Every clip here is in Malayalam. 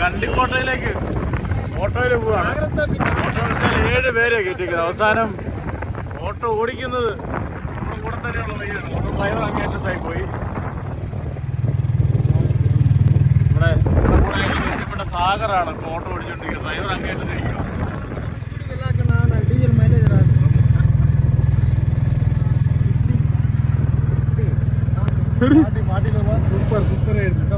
കണ്ടിക്കോട്ടയിലേക്ക്. ഓട്ടോയിൽ പോവാണ്. ഓട്ടോറിക്ഷയിൽ ഏഴ് പേരെ കയറ്റിക്കുന്നത് അവസാനം ഓട്ടോ ഓടിക്കുന്നത്. തന്നെയുള്ള വെയിലാണ് മോട്ടോർ ഡ്രൈവർ അങ്ങേറ്റത്തായി പോയി ഇവിടെ ഇവിടെ കൂടെ പരിചയപ്പെട്ട സാഗറാണ് ഇപ്പോൾ ഓട്ടോ ഓടിച്ചുകൊണ്ടിരിക്കുന്നത് ഡ്രൈവർ അങ്ങേറ്റത്തിരിക്കുക മാറ്റി മാറ്റി സൂപ്പർ സൂപ്പർ ആയിരുന്നു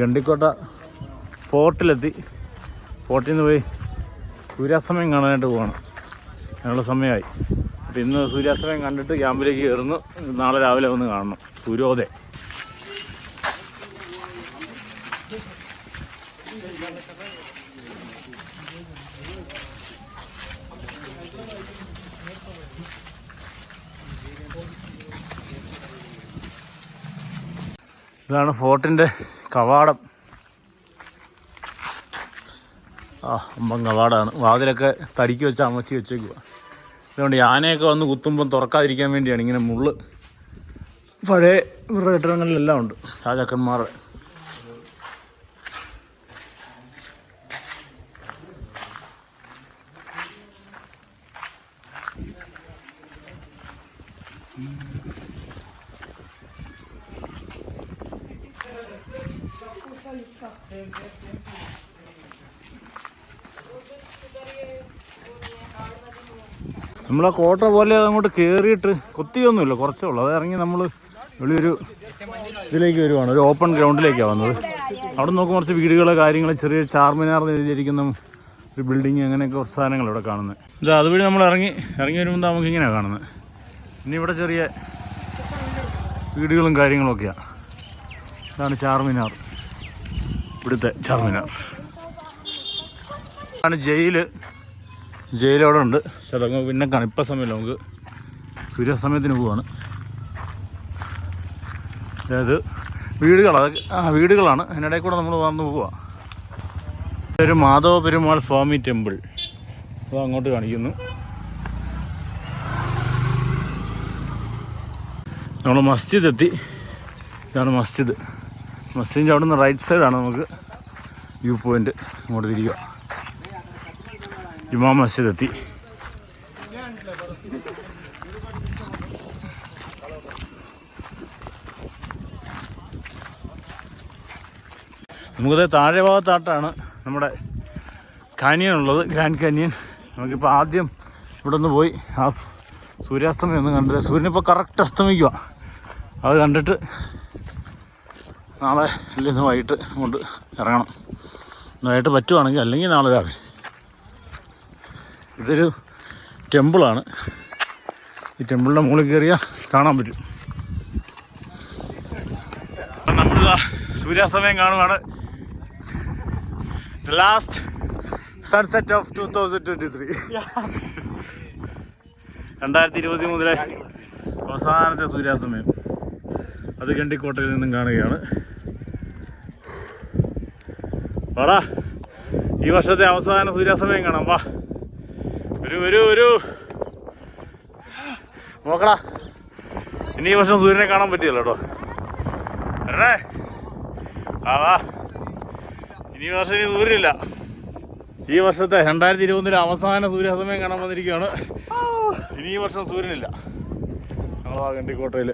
ഗണ്ടിക്കോട്ട ഫോർട്ടിലെത്തി. ഫോർട്ടിൽ നിന്ന് പോയി സൂര്യാസ്തമയം കാണാനായിട്ട് പോകണം അതിനുള്ള സമയമായി. അപ്പോൾ ഇന്ന് സൂര്യാസ്തമയം കണ്ടിട്ട് ക്യാമ്പിലേക്ക് കയറുന്നു. നാളെ രാവിലെ വന്ന് കാണണം. സൂര്യോദയം ഇതാണ് ഫോർട്ടിന്റെ കവാടം. ആ അമ്പം കവാടാണ്. വാതിലൊക്കെ തടിക്ക് വെച്ച് അമർത്തി വെച്ചേക്കുക അതുകൊണ്ട് ആനയൊക്കെ വന്ന് കുത്തുമ്പം തുറക്കാതിരിക്കാൻ വേണ്ടിയാണ് ഇങ്ങനെ മുള്ള്. പഴയ ഇവരുടെ കെട്ടിടങ്ങളിലെല്ലാം ഉണ്ട്. രാജാക്കന്മാരുടെ. നമ്മൾ കോട്ട പോലെ അങ്ങോട്ട് കയറിയിട്ട് കൊത്തിയൊന്നുമില്ല കുറച്ചേ ഉള്ളൂ. അത് ഇറങ്ങി നമ്മൾ വലിയൊരു ഇതിലേക്ക് വരുവാണ്. ഒരു ഓപ്പൺ ഗ്രൗണ്ടിലേക്കാണ് വന്നത്. അവിടെ നോക്കുമ്പോൾ കുറച്ച് വീടുകൾ കാര്യങ്ങൾ ചെറിയ ചാർമിനാർ നിരഞ്ഞിരിക്കുന്ന ഒരു ബിൽഡിങ് അങ്ങനെയൊക്കെ കുറച്ച് സാധനങ്ങൾ ഇവിടെ കാണുന്നത് ഇത് അതുവഴി നമ്മൾ ഇറങ്ങി ഇറങ്ങി വരുമ്പോൾ നമുക്ക് ഇങ്ങനെയാണ് കാണുന്നത് ഇനി ഇവിടെ ചെറിയ വീടുകളും കാര്യങ്ങളൊക്കെയാണ് ഇതാണ് ചാർമിനാർ. ഇവിടുത്തെ ചാർമിനാർ ആണ് ജയിൽ. ജയിൽ അവിടെ ഉണ്ട് പക്ഷെ അതങ്ങ് പിന്നെ കണിപ്പ സമയമില്ല. നമുക്ക് സൂര്യാസ്തമയത്തിന് പോവാണ്. അതായത് വീടുകളാണ് ആ വീടുകളാണ്. അതിനിടയിൽ കൂടെ നമ്മൾ വന്ന് പോവാം. ഒരു മാധവ പെരുമാൾ സ്വാമി ടെമ്പിൾ. അത് അങ്ങോട്ട് കാണിക്കുന്നു. നമ്മൾ മസ്ജിദ് എത്തി. ഇതാണ് മസ്ജിദ്. മസ്ജിദിന്റെ അവിടെ നിന്ന് റൈറ്റ് സൈഡാണ് നമുക്ക് വ്യൂ പോയിന്റ് ഇങ്ങോട്ട് തിരിക്കുക ഇമാം മസ്ജിദ് എത്തി. നമുക്കത് താഴെ ഭാഗത്തായിട്ടാണ് നമ്മുടെ കാനിയൻ ഉള്ളത്. ഗ്രാൻഡ് കാനിയൻ നമുക്കിപ്പോൾ ആദ്യം ഇവിടെ നിന്ന് പോയി ആ സൂര്യാസ്തമയം ഒന്ന് കണ്ടത് സൂര്യനിപ്പോൾ കറക്റ്റ് അസ്തമിക്കുക അത് കണ്ടിട്ട് നാളെ അല്ലെങ്കിൽ ഇന്ന് വൈകിട്ട് കൊണ്ട് ഇറങ്ങണം. ഇന്ന് വൈകിട്ട് പറ്റുവാണെങ്കിൽ അല്ലെങ്കിൽ നാളെ രാവിലെ. ഇതൊരു ടെമ്പിളാണ്. ഈ ടെമ്പിളിന്റെ മുകളിൽ കയറിയാൽ കാണാൻ പറ്റും. നമ്മളിതാ സൂര്യാസ്തമയം കാണുവാണ്. Last sunset of two thousand twenty three രണ്ടായിരത്തി ഇരുപത്തി മൂന്നിലെ അവസാനത്തെ സൂര്യാസ്തമയം. അത് ഗണ്ടിക്കോട്ടയിൽ നിന്നും കാണുകയാണ്. വാടാ. ഈ വർഷത്തെ അവസാന സൂര്യാസ്തമയം കാണാം. വാ. ഒരു ഒരു ഒരു നോക്കടാ. ഇനി ഈ വർഷം സൂര്യനെ കാണാൻ പറ്റിയല്ലോ കേട്ടോ ആ വാ ഇനി വർഷം ഇനി സൂര്യനില്ല. ഈ വർഷത്തെ രണ്ടായിരത്തി ഇരുപതിലെ അവസാന സൂര്യാസ്തമയം കാണാൻ വന്നിരിക്കുകയാണ്. ഇനി ഈ വർഷം സൂര്യനില്ല. ഞങ്ങളാ കണ്ടിക്കോട്ടയിൽ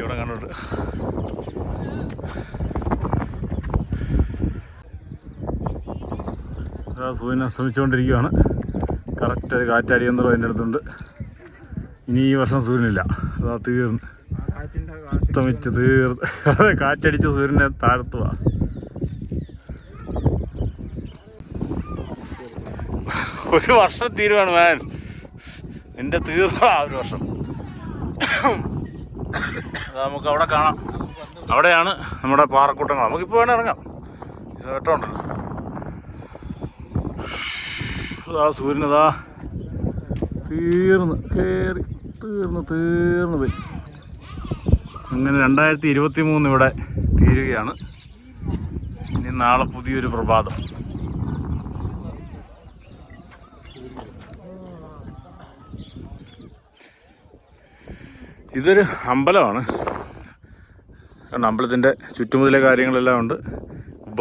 ഇവിടെ കണ്ടിട്ട്. അതാ സൂര്യൻ അസ്തമിച്ചുകൊണ്ടിരിക്കുകയാണ്. കറക്റ്റ് ഒരു കാറ്റടിയന്ത്രം അതിന്റെ അടുത്തുണ്ട്. ഇനി ഈ വർഷം സൂര്യനില്ല. അതാ തീർന്ന്. അസ്തമിച്ച് തീർന്ന്. അതെ കാറ്റടിച്ച് സൂര്യനെ താഴ്ത്തുക ഒരു വർഷം തീരുവാണ് മാൻ നിന്റെ തീർന്ന ആ ഒരു വർഷം. നമുക്ക് അവിടെ കാണാം. അവിടെയാണ് നമ്മുടെ പാറക്കൂട്ടങ്ങൾ. നമുക്കിപ്പോൾ വേണേൽ ഇറങ്ങാം. കേട്ടോണ്ടല്ലോ അതാ സൂര്യനതാ തീർന്ന് കയറി തീർന്ന് തീർന്ന് പോയി. അങ്ങനെ രണ്ടായിരത്തി ഇരുപത്തി മൂന്ന് ഇവിടെ തീരുകയാണ്. ഇനി നാളെ പുതിയൊരു പ്രഭാതം. ഇതൊരു അമ്പലമാണ്. കാരണം അമ്പലത്തിന്റെ ചുറ്റുമുതലെ കാര്യങ്ങളെല്ലാം ഉണ്ട്.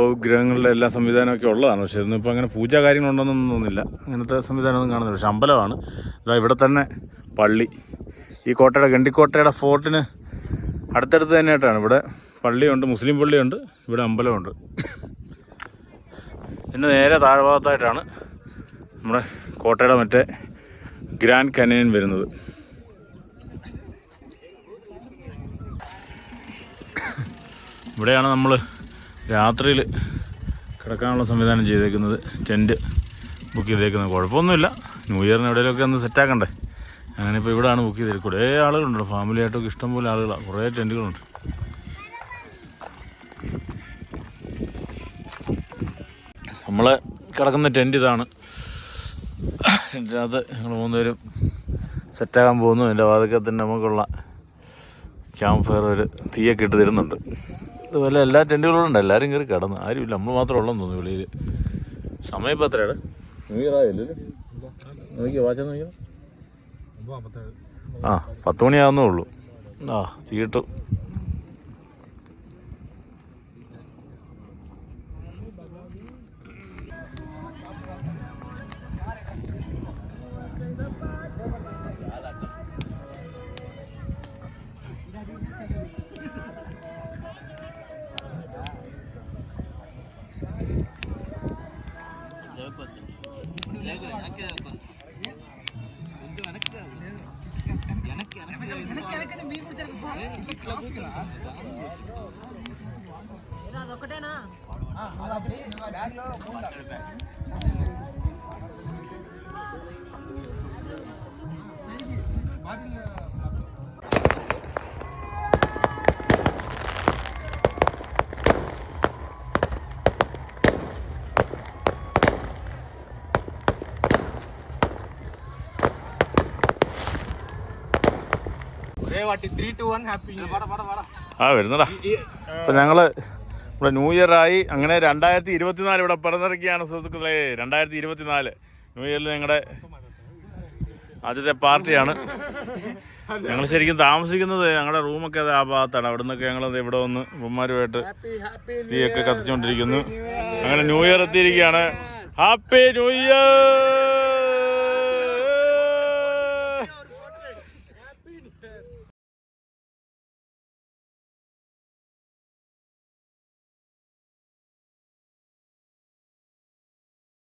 ഉപഗ്രഹങ്ങളുടെ എല്ലാ സംവിധാനമൊക്കെ ഉള്ളതാണ്. പക്ഷേ ഇന്നിപ്പോൾ അങ്ങനെ പൂജാ കാര്യങ്ങളുണ്ടെന്നൊന്നും തോന്നുന്നില്ല. അങ്ങനത്തെ സംവിധാനമൊന്നും കാണുന്നില്ല. പക്ഷേ അമ്പലമാണ്. അതാ ഇവിടെ തന്നെ പള്ളി. ഈ കോട്ടയുടെ ഗണ്ടിക്കോട്ടയുടെ ഫോർട്ടിന് അടുത്തടുത്ത് തന്നെയായിട്ടാണ്. ഇവിടെ പള്ളിയുണ്ട് മുസ്ലിം പള്ളിയുണ്ട് ഇവിടെ അമ്പലമുണ്ട്. പിന്നെ നേരെ താഴ്ഭാഗത്തായിട്ടാണ് നമ്മുടെ കോട്ടയുടെ മറ്റേ ഗ്രാൻഡ് കനിയൻ വരുന്നത്. ഇവിടെയാണ് നമ്മൾ രാത്രിയിൽ കിടക്കാനുള്ള സംവിധാനം ചെയ്തേക്കുന്നത് ടെന്റ് ബുക്ക് ചെയ്തേക്കുന്നത്. കുഴപ്പമൊന്നുമില്ല. ന്യൂ ഇയറിന് എവിടെയെങ്കിലുമൊക്കെ ഒന്ന് സെറ്റാക്കണ്ടേ അങ്ങനെ ഇപ്പോൾ ഇവിടെയാണ് ബുക്ക് ചെയ്തത് കുറേ ആളുകളുണ്ട്. ഫാമിലി ആയിട്ടൊക്കെ ഇഷ്ടംപോലെ ആളുകളാണ് കുറേ ടെന്റുകളുണ്ട്. നമ്മൾ കിടക്കുന്ന ടെന്റ് ഇതാണ്. ഇതിനകത്ത് ഞങ്ങൾ മൂന്നുപേരും സെറ്റാകാൻ പോകുന്നു. എന്റെ വാതിക്കൽ തന്നെ നമുക്കുള്ള ക്യാമ്പ് ഫയർ ഒരു തീയൊക്കെ ഇട്ട് തരുന്നുണ്ട്. അതുപോലെ എല്ലാ ടെന്റുകളും ഉണ്ട്. എല്ലാവരും കയറി കിടന്ന്. ആരുമില്ല. നമ്മൾ മാത്രമേ ഉള്ളെന്ന് തോന്നുന്നു വെളിയിൽ. സമയം ഇപ്പം എത്രയാണ് വാച്ച നോക്കിയോ? ആ പത്ത് മണിയാവുന്നേ ഉള്ളൂ. ആ തീയിട്ടു. అదొకటేనా వాటి ആ വരുന്നടാ. അപ്പം ഞങ്ങൾ ഇവിടെ ന്യൂ ഇയർ ആയി. അങ്ങനെ രണ്ടായിരത്തി ഇരുപത്തിനാല് ഇവിടെ പിറന്നിറക്കിയാണ് സുഹൃത്തുക്കളെ. രണ്ടായിരത്തി ഇരുപത്തിനാല് ന്യൂ ഇയറിൽ ഞങ്ങളുടെ ആദ്യത്തെ പാർട്ടിയാണ്. ഞങ്ങൾ ശരിക്കും താമസിക്കുന്നത് ഞങ്ങളുടെ റൂമൊക്കെ അത് ആ ഭാഗത്താണ്. അവിടെ നിന്നൊക്കെ ഞങ്ങൾ ഇവിടെ വന്ന് ഉമ്മമാരുമായിട്ട് ഒക്കെ കത്തിച്ചുകൊണ്ടിരിക്കുന്നു അങ്ങനെ ന്യൂ ഇയർ എത്തിയിരിക്കുകയാണ്. Happy new year